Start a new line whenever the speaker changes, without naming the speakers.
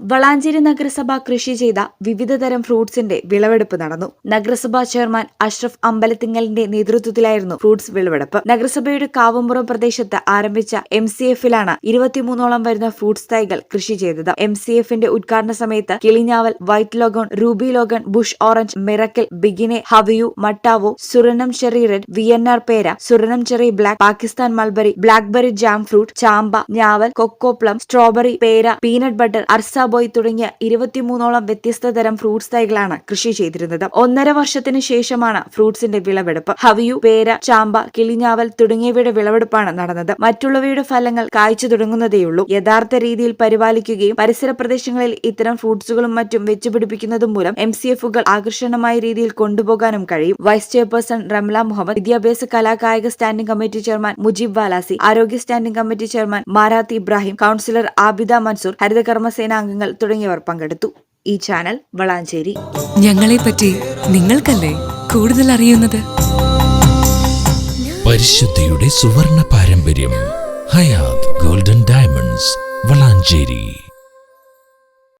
വളാഞ്ചേരി നഗരസഭ കൃഷി ചെയ്ത വിവിധതരം ഫ്രൂട്ട്സിന്റെ വിളവെടുപ്പ് നടന്നു. നഗരസഭാ ചെയർമാൻ അഷ്റഫ് അമ്പലത്തിങ്ങലിന്റെ നേതൃത്വത്തിലായിരുന്നു ഫ്രൂട്ട്സ് വിളവെടുപ്പ്. നഗരസഭയുടെ കാവമ്പുറം പ്രദേശത്ത് ആരംഭിച്ച എം സി എഫിലാണ് ഇരുപത്തിമൂന്നോളം വരുന്ന ഫ്രൂട്ട്സ് തൈകൾ കൃഷി ചെയ്തത്. എം സി എഫിന്റെ ഉദ്ഘാടന സമയത്ത് കിളിഞ്ഞാവൽ white logan ruby logan bush orange miracle ബിഗിനെ ഹവിയു മട്ടാവോ സുറനം ചെറി റെഡ് വിയന്നാർ പേര Surinam cherry black Pakistan mulberry blackberry jam fruit ചാമ്പ ഞാവൽ കൊക്കോ പ്ലം സ്ട്രോബെറി പേര പീനട്ട് ബട്ടർ അർസാബോയ് തുടങ്ങിയ ഇരുപത്തിമൂന്നോളം വ്യത്യസ്ത തരം ഫ്രൂട്ട്സ് തൈകളാണ് കൃഷി ചെയ്തിരുന്നത്. ഒന്നര വർഷത്തിന് ശേഷമാണ് ഫ്രൂട്ട്സിന്റെ വിളവെടുപ്പ്. ഹവിയു പേര ചാമ്പ കിളിഞ്ഞാവൽ തുടങ്ങിയവയുടെ വിളവെടുപ്പാണ് നടന്നത്. മറ്റുള്ളവയുടെ ഫലങ്ങൾ കായ്ച്ചു തുടങ്ങുന്നതേയുള്ളൂ. യഥാർത്ഥ രീതിയിൽ പരിപാലിക്കുകയും പരിസര പ്രദേശങ്ങളിൽ ഇത്തരം ഫ്രൂട്ട്സുകളും മറ്റും വെച്ചുപിടിപ്പിക്കുന്നതും മൂലം എം സി എഫുകൾ ആകർഷണമായ രീതിയിൽ കൊണ്ടുപോകാനും കഴിയും. വൈസ് ചെയർപേഴ്സൺ റംല മുഹമ്മദ് വിദ്യാഭ്യാസ കലാകായിക standing committee chairman Mujeeb Valasi ആരോഗ്യ standing committee chairman Marath Ibrahim councillor Abida Mansoor ഹരിതകർമ്മസേന അംഗങ്ങൾ തുടങ്ങിയവർ പങ്കെടുത്തു. ഈ ചാനൽ വളാഞ്ചേരി.
ഞങ്ങളെ പറ്റി നിങ്ങൾക്കല്ലേ കൂടുതൽ അറിയുന്നത്?
പരിശുദ്ധിയുടെ സുവർണ പാരമ്പര്യം ഹയാത് ഗോൾഡൻ ഡയമണ്ട്സ് വളാഞ്ചേരി.